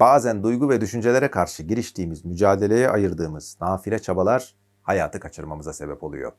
Bazen duygu ve düşüncelere karşı giriştiğimiz, mücadeleye ayırdığımız nafile çabalar hayatı kaçırmamıza sebep oluyor.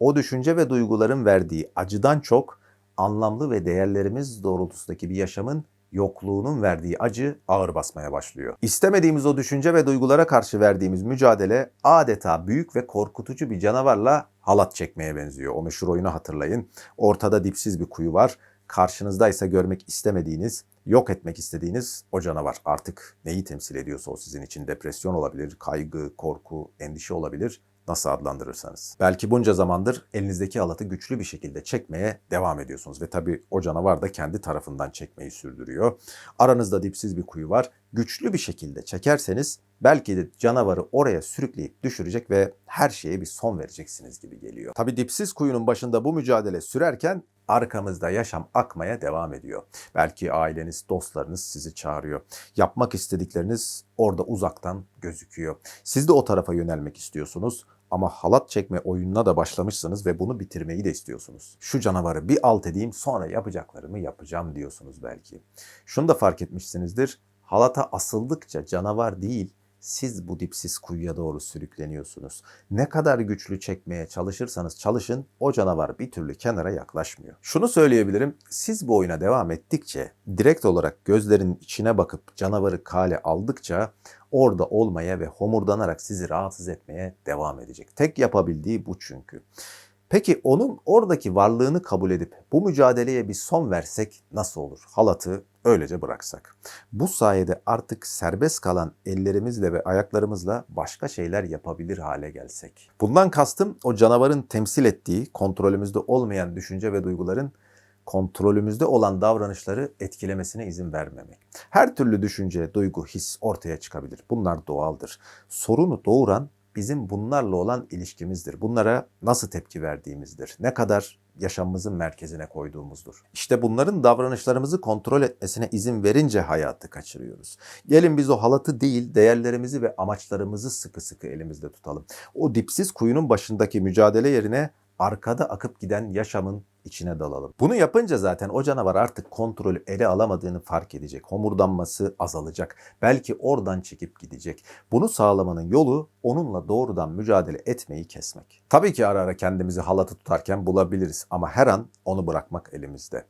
O düşünce ve duyguların verdiği acıdan çok anlamlı ve değerlerimiz doğrultusundaki bir yaşamın yokluğunun verdiği acı ağır basmaya başlıyor. İstemediğimiz o düşünce ve duygulara karşı verdiğimiz mücadele adeta büyük ve korkutucu bir canavarla halat çekmeye benziyor. O meşhur oyunu hatırlayın. Ortada dipsiz bir kuyu var. Karşınızdaysa görmek istemediğiniz, yok etmek istediğiniz o canavar. Artık neyi temsil ediyorsa o sizin için depresyon olabilir, kaygı, korku, endişe olabilir nasıl adlandırırsanız. Belki bunca zamandır elinizdeki halatı güçlü bir şekilde çekmeye devam ediyorsunuz ve tabii o canavar da kendi tarafından çekmeyi sürdürüyor. Aranızda dipsiz bir kuyu var. Güçlü bir şekilde çekerseniz belki de canavarı oraya sürükleyip düşürecek ve her şeye bir son vereceksiniz gibi geliyor. Tabii dipsiz kuyunun başında bu mücadele sürerken arkamızda yaşam akmaya devam ediyor. Belki aileniz, dostlarınız sizi çağırıyor. Yapmak istedikleriniz orada uzaktan gözüküyor. Siz de o tarafa yönelmek istiyorsunuz ama halat çekme oyununa da başlamışsınız ve bunu bitirmeyi de istiyorsunuz. Şu canavarı bir alt edeyim sonra yapacaklarımı yapacağım diyorsunuz belki. Şunu da fark etmişsinizdir. Halata asıldıkça canavar değil, siz bu dipsiz kuyuya doğru sürükleniyorsunuz. Ne kadar güçlü çekmeye çalışırsanız çalışın o canavar bir türlü kenara yaklaşmıyor. Şunu söyleyebilirim. Siz bu oyuna devam ettikçe direkt olarak gözlerin içine bakıp canavarı kale aldıkça orada olmaya ve homurdanarak sizi rahatsız etmeye devam edecek. Tek yapabildiği bu çünkü. Peki onun oradaki varlığını kabul edip bu mücadeleye bir son versek nasıl olur? Halatı öylece bıraksak. Bu sayede artık serbest kalan ellerimizle ve ayaklarımızla başka şeyler yapabilir hale gelsek. Bundan kastım o canavarın temsil ettiği kontrolümüzde olmayan düşünce ve duyguların kontrolümüzde olan davranışları etkilemesine izin vermemek. Her türlü düşünce, duygu, his ortaya çıkabilir. Bunlar doğaldır. Sorunu doğuran bizim bunlarla olan ilişkimizdir. Bunlara nasıl tepki verdiğimizdir. Ne kadar yaşamımızın merkezine koyduğumuzdur. İşte bunların davranışlarımızı kontrol etmesine izin verince hayatı kaçırıyoruz. Gelin biz o halatı değil, değerlerimizi ve amaçlarımızı sıkı sıkı elimizde tutalım. O dipsiz kuyunun başındaki mücadele yerine arkada akıp giden yaşamın içine dalalım. Bunu yapınca zaten o canavar artık kontrolü ele alamadığını fark edecek. Homurdanması azalacak. Belki oradan çekip gidecek. Bunu sağlamanın yolu onunla doğrudan mücadele etmeyi kesmek. Tabii ki ara ara kendimizi halatı tutarken bulabiliriz ama her an onu bırakmak elimizde.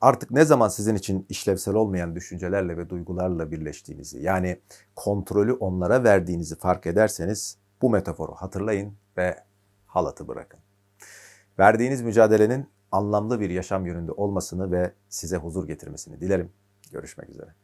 Artık ne zaman sizin için işlevsel olmayan düşüncelerle ve duygularla birleştiğinizi yani kontrolü onlara verdiğinizi fark ederseniz bu metaforu hatırlayın ve halatı bırakın. Verdiğiniz mücadelenin anlamlı bir yaşam yönünde olmasını ve size huzur getirmesini dilerim. Görüşmek üzere.